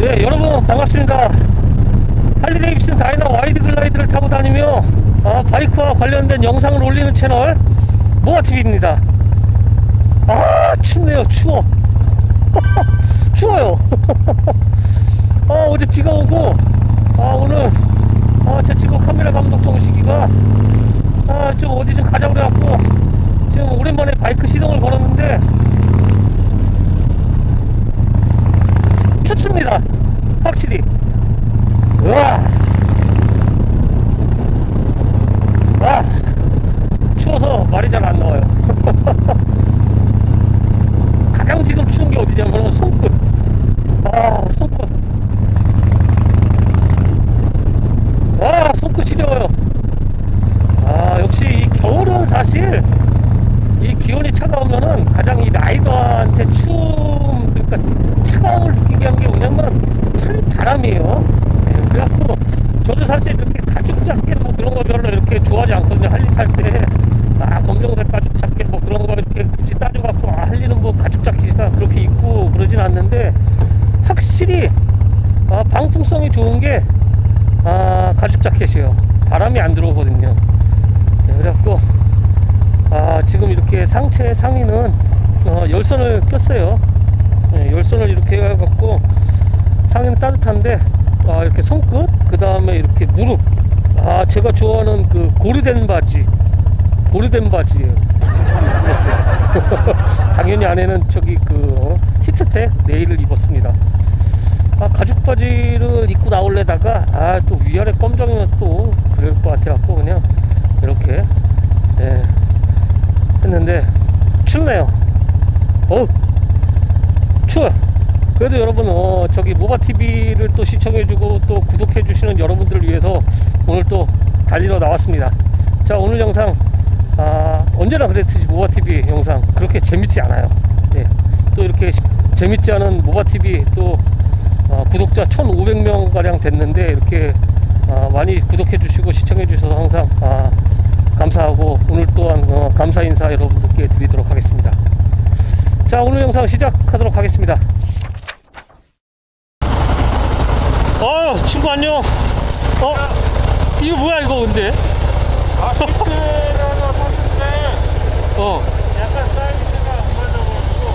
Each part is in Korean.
네, 여러분 반갑습니다. 할리데이비슨 다이나 와이드 글라이드를 타고 다니며 아, 바이크와 관련된 영상을 올리는 채널 모아TV입니다. 아, 춥네요, 추워. 추워요. 아, 어제 비가 오고, 아, 오늘, 아, 제 친구 카메라 감독 정식이가, 아, 좀 어디 좀 가자고 그래갖고, 지금 오랜만에 바이크 시동을 걸었는데, 춥습니다. 확실히. 우와. 와. 추워서 말이 잘 안 나와요. 가장 지금 추운 게 어디냐면 손끝. 아, 손끝. 와, 손끝 시려워요. 아, 역시 이 겨울은 사실 이 기온이 차가우면은 가장 이 라이더한테 추움, 그러니까 차가움을 느끼게 한 게 뭐냐면 찬 바람이에요. 예, 그래갖고 저도 사실 이렇게 가죽 자켓 뭐 그런 거 별로 이렇게 좋아하지 않거든요. 할리 탈 때. 아, 검정색 가죽 자켓 뭐 그런 거 이렇게 굳이 따져갖고 아, 할리는 뭐 가죽 자켓이다 그렇게 입고 그러진 않는데 확실히 아, 방풍성이 좋은 게 아, 가죽 자켓이에요. 바람이 안 들어오거든요. 예, 그래갖고 아, 지금 이렇게 상체 상의는 어, 열선을 꼈어요. 예, 열선을 이렇게 해갖고 상의는 따뜻한데 아, 이렇게 손끝 그 다음에 이렇게 무릎 아 제가 좋아하는 그 고르덴 바지 고르덴 바지예요. 당연히 안에는 저기 그 어, 히트텍 네일을 입었습니다. 아, 가죽 바지를 입고 나올래다가 아 또 위아래 검정이면 또 그럴 것 같아갖고 그냥 이렇게 예, 했는데 춥네요. 어우 추워. 그래도 여러분 어 저기 모바 TV를 또 시청해주고 또 구독해주시는 여러분들을 위해서 오늘 또 달리러 나왔습니다. 자 오늘 영상 아, 언제나 그랬듯이 모바 TV 영상 그렇게 재밌지 않아요. 예. 또 이렇게 시- 재밌지 않은 모바 TV 또 어, 구독자 1,500명 가량 됐는데 이렇게 아, 많이 구독해주시고 시청해주셔서 항상 아, 감사하고 오늘 또한 어, 감사 인사 여러분들께 드리도록 하겠습니다. 자 오늘 영상 시작하도록 하겠습니다. 어 친구 안녕. 어 이거 뭐야 이거 근데? 아, 샀는데 어 약간 사이즈가 안 맞아가지고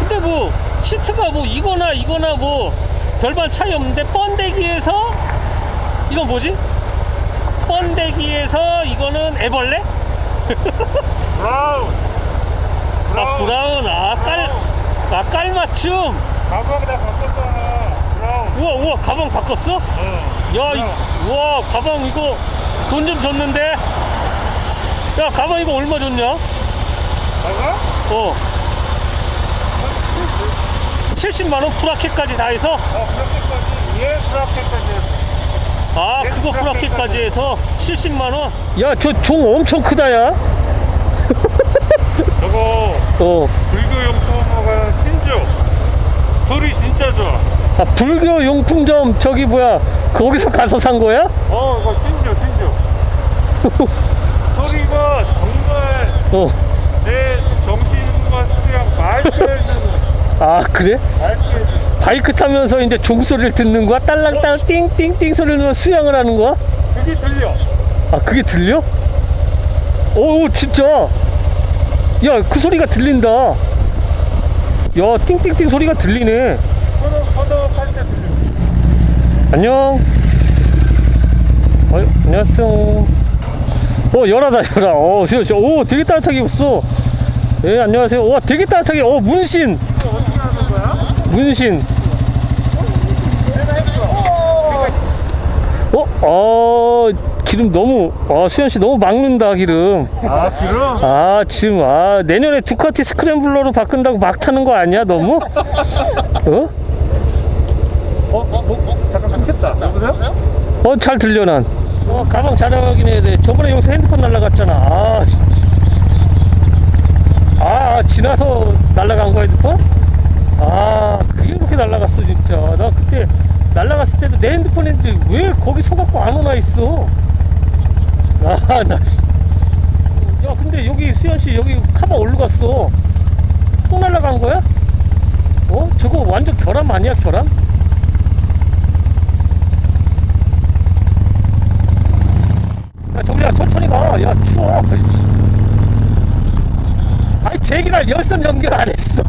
근데 뭐 시트가 뭐 이거나 이거나 뭐 별반 차이 없는데 번데기에서 이건 뭐지? 번데기에서 이거는 애벌레? 브라운 아 브라운 아깔 아 깔 맞춤 가방 다 바꿨잖아 브라운 우와 우와 가방 바꿨어? 어. 야, 이, 와, 가방 이거 돈 좀 줬는데? 야, 가방 이거 얼마 줬냐? 내가? 어. 70만원 프라켓까지 다 해서? 어 브라켓까지 위에 브라켓까지 했어 아, 예, 그거 프라켓까지. 프라켓까지 해서 70만원? 야, 저 종 엄청 크다, 야. 어. 불교 용품어가 신주 소리 진짜 좋아 아, 불교 용품점, 저기 뭐야, 거기서 가서 산 거야? 어 이거 신주 신주 소리가 정말 어. 내 정신과 수양 말투해주는 아, 그래? 말투해주는 바이크 타면서 이제 종소리를 듣는 거야? 딸랑딸랑 띵띵띵 소리를 넣으면 수양을 하는 거야? 그게 들려 아 그게 들려? 오 진짜 야 그 소리가 들린다. 야 띵띵띵 소리가 들리네. 안녕. 어, 안녕하세요. 어 열하다 열하. 어 수현 씨오 되게 따뜻하게 입었어. 예 안녕하세요. 와 되게 따뜻하게. 어 문신? 문신. 했어 어? 어 기름 너무 아 수현 씨 너무 막는다 기름 아 기름? 아 지금 아 내년에 두카티 스크램블러로 바꾼다고 막 타는 거 아니야 너무? 어? 어? 어? 어? 잠깐 끊겼다 여보세요? 어 잘 들려 난. 어 가방 잘 확인해야 돼. 저번에 여기서 핸드폰 날라갔잖아. 아, 씨. 아 지나서 날라간 거야 핸드폰? 아 그게 그렇게 날라갔어 진짜. 나 그때 날라갔을 때도 내 핸드폰 했는데 왜 거기 서갖고 안 오나 있어? 아, 나 씨. 야, 근데 여기 수현씨 여기 카바 어디로 갔어? 또 날라간 거야? 어? 저거 완전 결함 아니야, 결함? 야, 저기야, 천천히 가. 야, 추워. 아이, 제기랄 열선 연결 안 했어.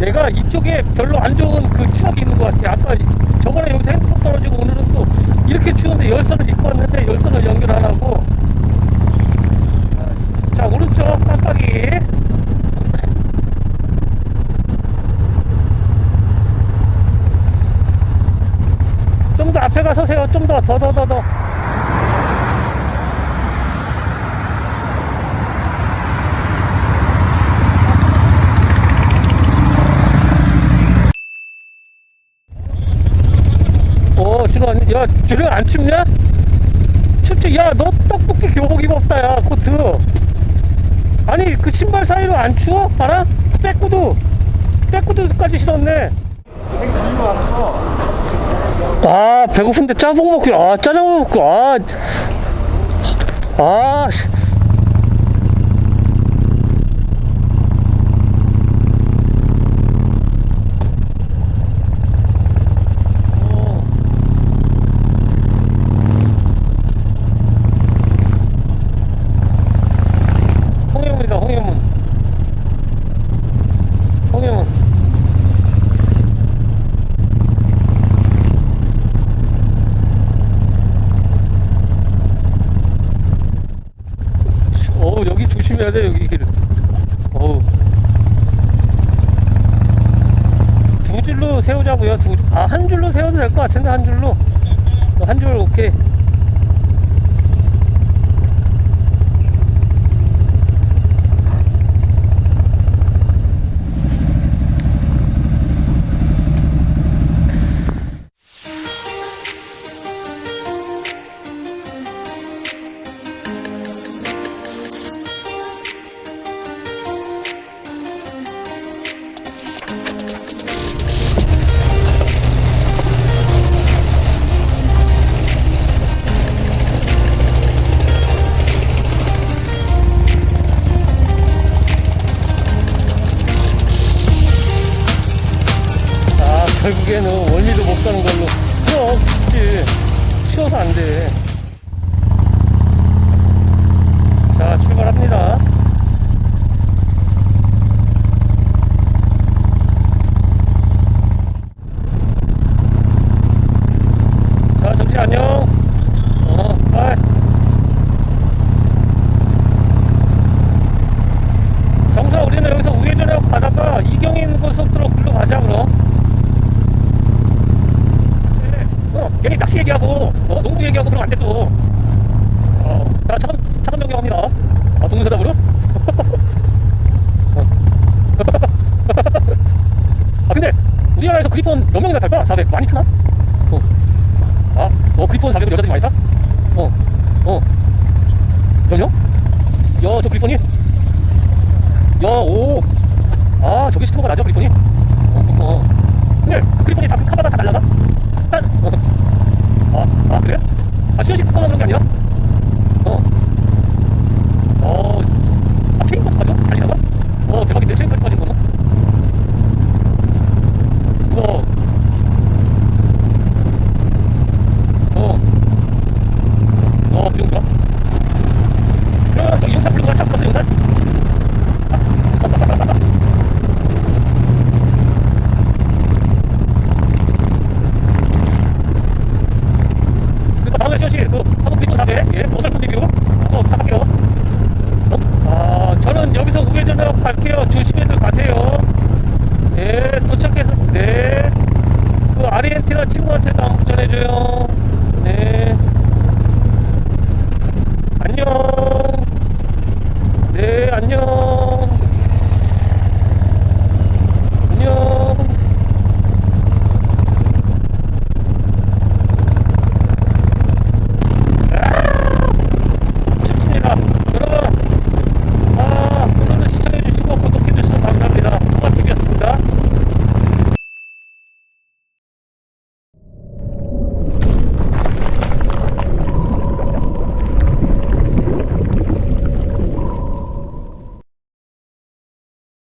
내가 이쪽에 별로 안 좋은 그 추억이 있는 것 같아. 아까 저번에 여기서 핸드폰 떨어지고 오늘은 또 이렇게 추운데 열선을 입고 왔는데 열선을 연결 안 하고. 자, 오른쪽 깜빡이. 좀 더 앞에 가서세요. 좀 더, 더, 더, 더, 더. 야, 준호 안 춥냐? 춥지? 야, 너 떡볶이 교복 입었다, 야, 코트. 아니, 그 신발 사이로 안 추워? 봐라? 백구두. 백구두까지 신었네. 아 배고픈데 짜장 먹고 아 짜장 먹고 아 아, 씨. 어. 홍해문이다 홍해문 홍해문 어우 조심해야 돼 여기 길 어우. 두 줄로 세우자고요. 두아한 줄로 세워도 될 것 같은데 한 줄로? 한 줄 오케이 결국에는 원리도 못 가는 걸로. 그럼 그치 쉬어서 안돼. 자 출발합니다 자 정씨 안녕 어 바이 정사 우리는 여기서 우회전하고 가다가 이경인 고속도로 글로 가자 그럼 그래. 어, 괜히 낚시 얘기하고 어, 농구 얘기하고 그러면 안 돼 또. 어, 자 차선 차선 변경합니다. 아 동문서답으로? 어. 아 근데 우리나라에서 그리폰 몇 명이나 탈까? 400 많이 타나? 어. 아, 어 그리폰 400을 여자들이 많이 타? 어, 어. 몇 명? 야, 저 그리폰이? 야, 오. 아, 저기 스토어가 나죠, 그리폰이? 어, 어. 근데 그 그리폰이 다그 카바가 다 날라가? 한, 어. 아, 아, 그래? 아, 수현씨 거만 그런 게 아니라?